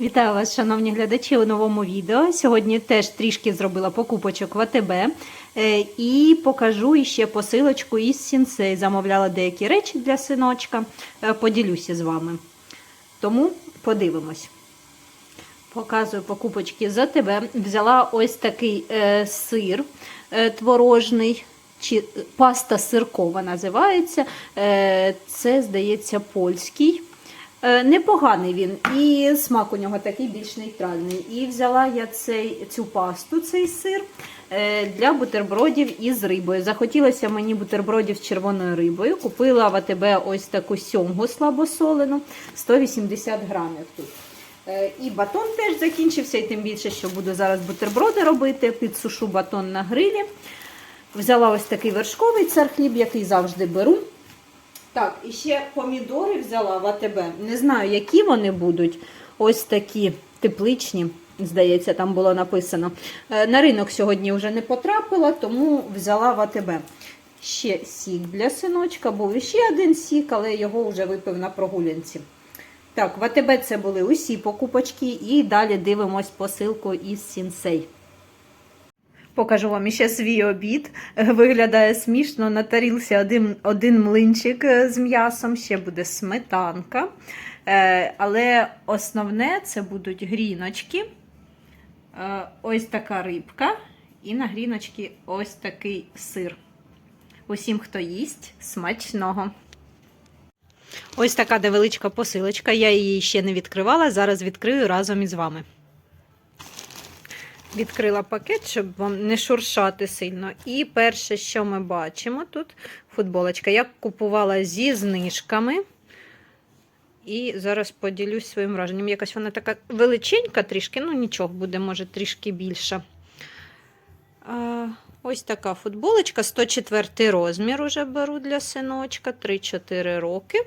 Вітаю вас, шановні глядачі, у новому відео. Сьогодні теж трішки зробила покупочок в АТБ е, і покажу іще посилочку із Сінсей. Замовляла деякі речі для синочка. Е, Поділюся з вами. Тому подивимось. Показую покупочки за тебе. Взяла ось такий е, сир е, творожний, чи паста сиркова називається. Е, це, здається, польський. Е, Непоганий він, і смак у нього такий більш нейтральний. І взяла я цей, цю пасту, цей сир е, для бутербродів із рибою. Захотілося мені бутербродів з червоною рибою. Купила в АТБ ось таку сьомгу слабосолену, 180 грамів тут. Е, І батон теж закінчився, і тим більше, що буду зараз бутерброди робити. Підсушу батон на грилі. Взяла ось такий вершковий цар хліб, який завжди беру. Так, і ще помідори взяла в АТБ. Не знаю, які вони будуть. Ось такі тепличні, здається, там було написано. Е, На ринок сьогодні вже не потрапила, тому взяла в АТБ. Ще сік для синочка, був іще один сік, але його вже випив на прогулянці. Так, в АТБ це були усі покупочки, і далі дивимось посилку із Сінсей. Покажу вам ще свій обід. Виглядає смішно. На тарілці один, один млинчик е, з м'ясом, ще буде сметанка. Е, Але основне це будуть гріночки. Е, Ось така рибка. І на гріночки ось такий сир. Усім, хто їсть, смачного. Ось така невеличка посилочка. Я її ще не відкривала. Зараз відкрию разом із вами. Відкрила пакет, щоб вам не шуршати сильно. І перше, що ми бачимо тут футболочка. Я купувала зі знижками. І зараз поділюсь своїм враженням. Якась вона така величенька трішки, ну нічого, буде, може, трішки більша. Ось така футболочка, 104 розмір уже беру для синочка, 3-4 роки.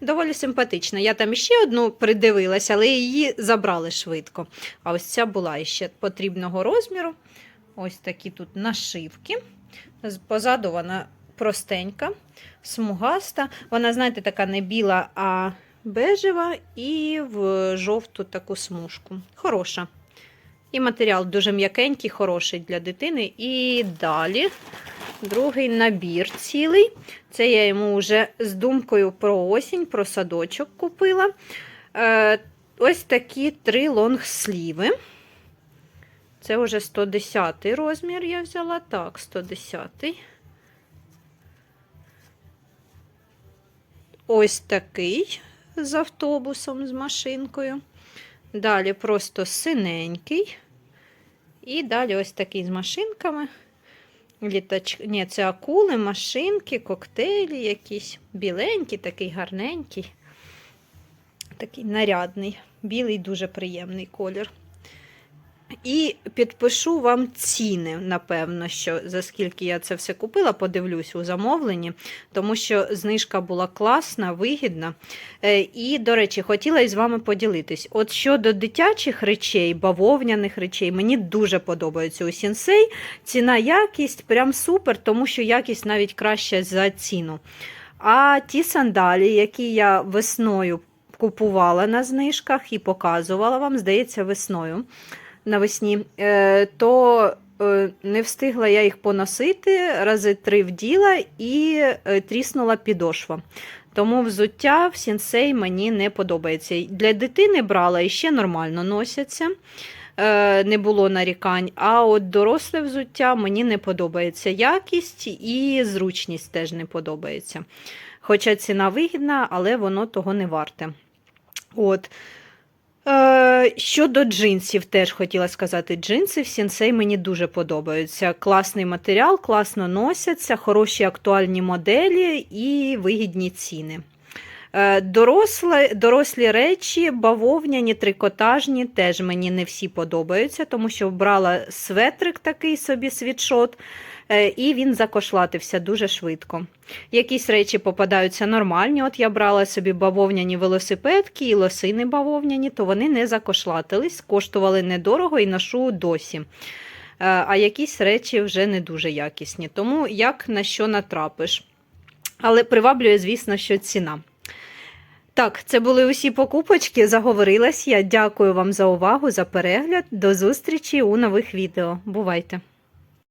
Доволі симпатична. Я там ще одну придивилася, але її забрали швидко. А ось ця була іще потрібного розміру. Ось такі тут нашивки. Позаду вона простенька, смугаста. Вона, знаєте, така не біла, а бежева і в жовту таку смужку. Хороша. І матеріал дуже м'якенький, хороший для дитини. І далі другий набір цілий. Це я йому вже з думкою про осінь, про садочок купила. Е, ось такі три лонгсліви. Це вже 110 розмір я взяла. Так, 110. Ось такий з автобусом, з машинкою. Далі просто синенький. І далі ось такий з машинками. Літач... Ні, це акули, машинки, коктейлі якісь. Біленький, такий гарненький. Такий нарядний. Білий, дуже приємний колір. І підпишу вам ціни, напевно, що за скільки я це все купила, подивлюсь у замовленні, тому що знижка була класна, вигідна. Е, І, до речі, хотіла із вами поділитись. От щодо дитячих речей, бавовняних речей, мені дуже подобається у сінсей. Ціна якість прям супер, тому що якість навіть краща за ціну. А ті сандалі, які я весною купувала на знижках і показувала вам, здається, весною навесні, е, то е, не встигла я їх поносити, рази три вділа і е, тріснула підошва. Тому взуття в сінсей мені не подобається. Для дитини брала і ще нормально носяться, не було нарікань. А от доросле взуття мені не подобається якість і зручність теж не подобається. Хоча ціна вигідна, але воно того не варте. От. Е, Щодо джинсів, теж хотіла сказати, джинси в сінсей мені дуже подобаються. Класний матеріал, класно носяться, хороші актуальні моделі і вигідні ціни. Е, Дорослі, дорослі речі, бавовняні, трикотажні, теж мені не всі подобаються, тому що брала светрик такий собі світшот, е, і він закошлатився дуже швидко. Якісь речі попадаються нормальні. От я брала собі бавовняні велосипедки і лосини бавовняні, то вони не закошлатились, коштували недорого і ношу досі. Е, А якісь речі вже не дуже якісні. Тому як на що натрапиш. Але приваблює, звісно, що ціна. Так, це були усі покупочки. Заговорилась я. Дякую вам за увагу, за перегляд. До зустрічі у нових відео. Бувайте!